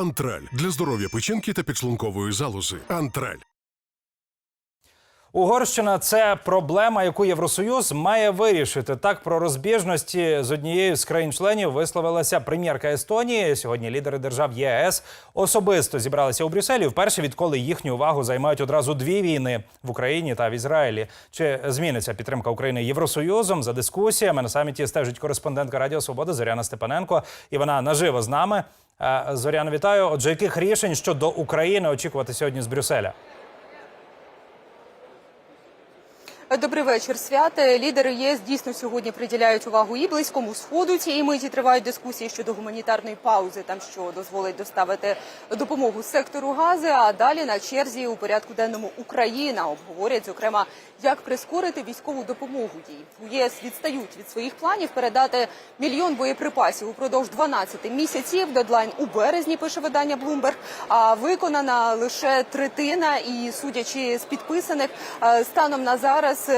Антраль для здоров'я печінки та підшлункової залози. Антраль. Угорщина це проблема, яку Євросоюз має вирішити. Так про розбіжності з однією з країн-членів висловилася прем'єрка Естонії. Сьогодні лідери держав ЄС особисто зібралися у Брюсселі. Вперше відколи їхню увагу займають одразу дві війни в Україні та в Ізраїлі. Чи зміниться підтримка України Євросоюзом за дискусіями на саміті стежить кореспондентка Радіо Свобода Зоряна Степаненко. І вона наживо з нами. Е, Зоряна, вітаю. Отже, яких рішень щодо України очікувати сьогодні з Брюсселя? Добрий вечір, святе. Лідери ЄС дійсно сьогодні приділяють увагу і близькому сходу. Цієї миті тривають дискусії щодо гуманітарної паузи, там що дозволить доставити допомогу сектору гази. А далі на черзі у порядку денному Україна обговорять зокрема, як прискорити військову допомогу їй. У ЄС відстають від своїх планів передати мільйон боєприпасів упродовж 12 місяців. Дедлайн у березні пише видання Bloomberg, А виконана лише третина. І судячи з підписаних е, станом на зараз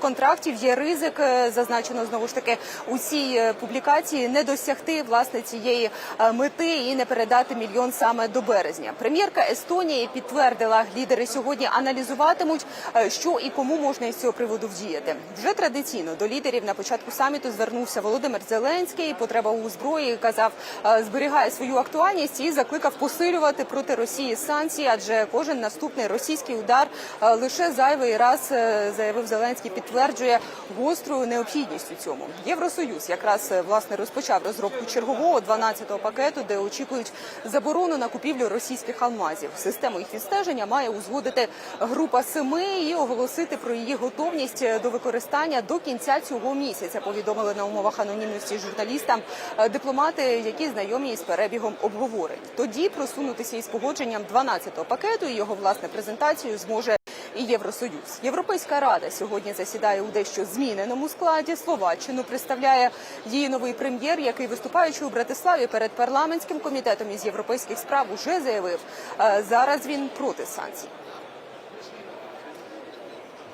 контрактів, є ризик, е, зазначено знову ж таки у цій е, публікації, не досягти власне цієї е, мети і не передати мільйон саме до березня. Прем'єрка Естонії підтвердила, лідери сьогодні аналізуватимуть, е, що і кому можна із цього приводу вдіяти. Вже традиційно до лідерів на початку саміту звернувся Володимир Зеленський. Потреба у зброї казав, е, зберігає свою актуальність і закликав посилювати проти Росії санкції, адже кожен наступний російський удар е, лише зайвий раз е, заявив Зеленський, підтверджує гостру необхідність у цьому. Євросоюз якраз е, власне розпочав розробку чергового 12-го пакету, де очікують заборону на купівлю російських алмазів. Систему їх відстеження має узгодити група семи і оголосити про її готовність е, до використання до кінця цього місяця. Повідомили на умовах анонімності журналістам е, дипломати, які знайомі із перебігом обговорень. Тоді просунутися із погодженням 12-го пакету і його власне презентацію зможе і Євросоюз. Європейська рада сьогодні засідає у дещо зміненому складі. Словаччину представляє її новий прем'єр, який виступаючи у Братиславі перед парламентським комітетом із європейських справ уже заявив, е, зараз він проти санкцій.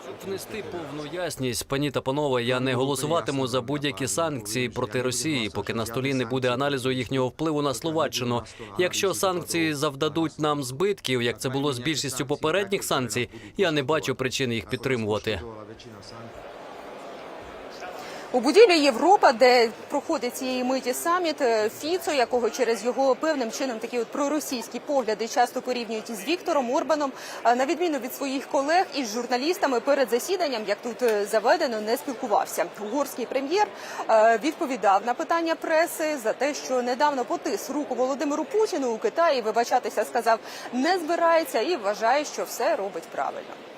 Щоб внести повну ясність, пані та панове, я не голосуватиму за будь-які санкції проти Росії, поки на столі не буде аналізу їхнього впливу на Словаччину. Якщо санкції завдадуть нам збитків, як це було з більшістю попередніх санкцій, я не бачу причин їх підтримувати. У будівлі Європа, де проходить цієї миті саміт, е, Фіцо, якого через його певним чином такі от проросійські погляди часто порівнюють із Віктором Орбаном, е, на відміну від своїх колег із журналістами перед засіданням, як тут е, заведено, не спілкувався. Угорський прем'єр відповідав на питання преси за те, що недавно потис руку Володимиру Путіну у Китаї. Вибачатися сказав, не збирається і вважає, що все робить правильно.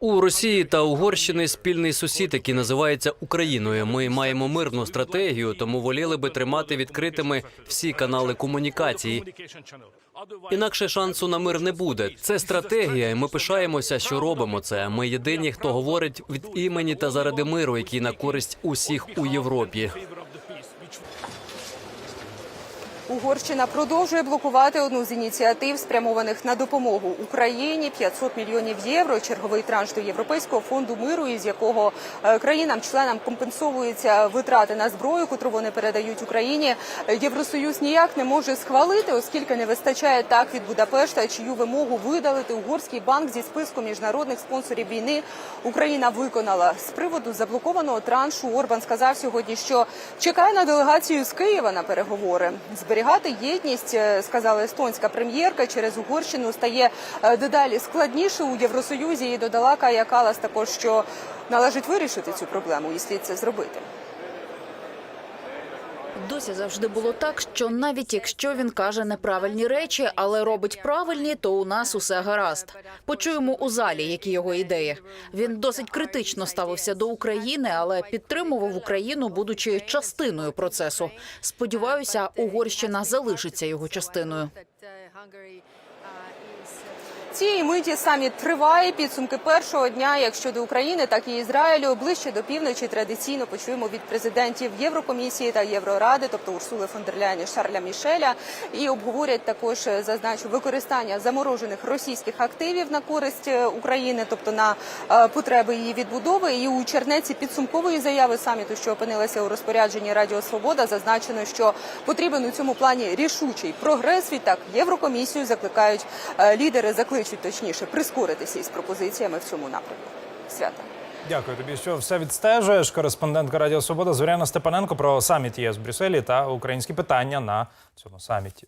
У Росії та Угорщини спільний сусід, який називається Україною. Ми маємо мирну стратегію, тому воліли би тримати відкритими всі канали комунікації. Інакше шансу на мир не буде. Це стратегія. і Ми пишаємося, що робимо це. Ми єдині, хто говорить від імені та заради миру, який на користь усіх у Європі. Угорщина продовжує блокувати одну з ініціатив, спрямованих на допомогу Україні 500 мільйонів євро. Черговий транш до Європейського фонду миру, із якого е, країнам-членам компенсовуються витрати на зброю, котру вони передають Україні. Євросоюз ніяк не може схвалити, оскільки не вистачає так від Будапешта, чию вимогу видалити угорський банк зі списку міжнародних спонсорів війни. Україна виконала з приводу заблокованого траншу. Орбан сказав сьогодні, що чекає на делегацію з Києва на переговори. Зберігати єдність, е, сказала естонська прем'єрка, через Угорщину стає е, дедалі складніше у Євросоюзі. І додала Кая Калас також, що належить вирішити цю проблему і слід це зробити. Досі завжди було так, що навіть якщо він каже неправильні речі, але робить правильні, то у нас усе гаразд. Почуємо у залі, які його ідеї. Він досить критично ставився до України, але підтримував Україну, будучи частиною процесу. Сподіваюся, Угорщина залишиться його частиною. Цієї миті саміт триває. Підсумки першого дня, як щодо України, так і Ізраїлю. Ближче до півночі традиційно почуємо від президентів Єврокомісії та Євроради, тобто Урсули фон дер Ляєн і Шарля Мішеля, і обговорять також е, зазначу використання заморожених російських активів на користь е, України, тобто на е, потреби її відбудови. І у чернеці підсумкової заяви саміту, що опинилася у розпорядженні Радіо Свобода, зазначено, що потрібен у цьому плані рішучий прогрес. Відтак Єврокомісію закликають лідери, закличуть точніше прискоритися із пропозиціями в цьому напрямку. Свята. Дякую тобі, що все відстежуєш. Кореспондентка Радіо Свобода Зоряна Степаненко про саміт ЄС в Брюсселі та українські питання на цьому саміті.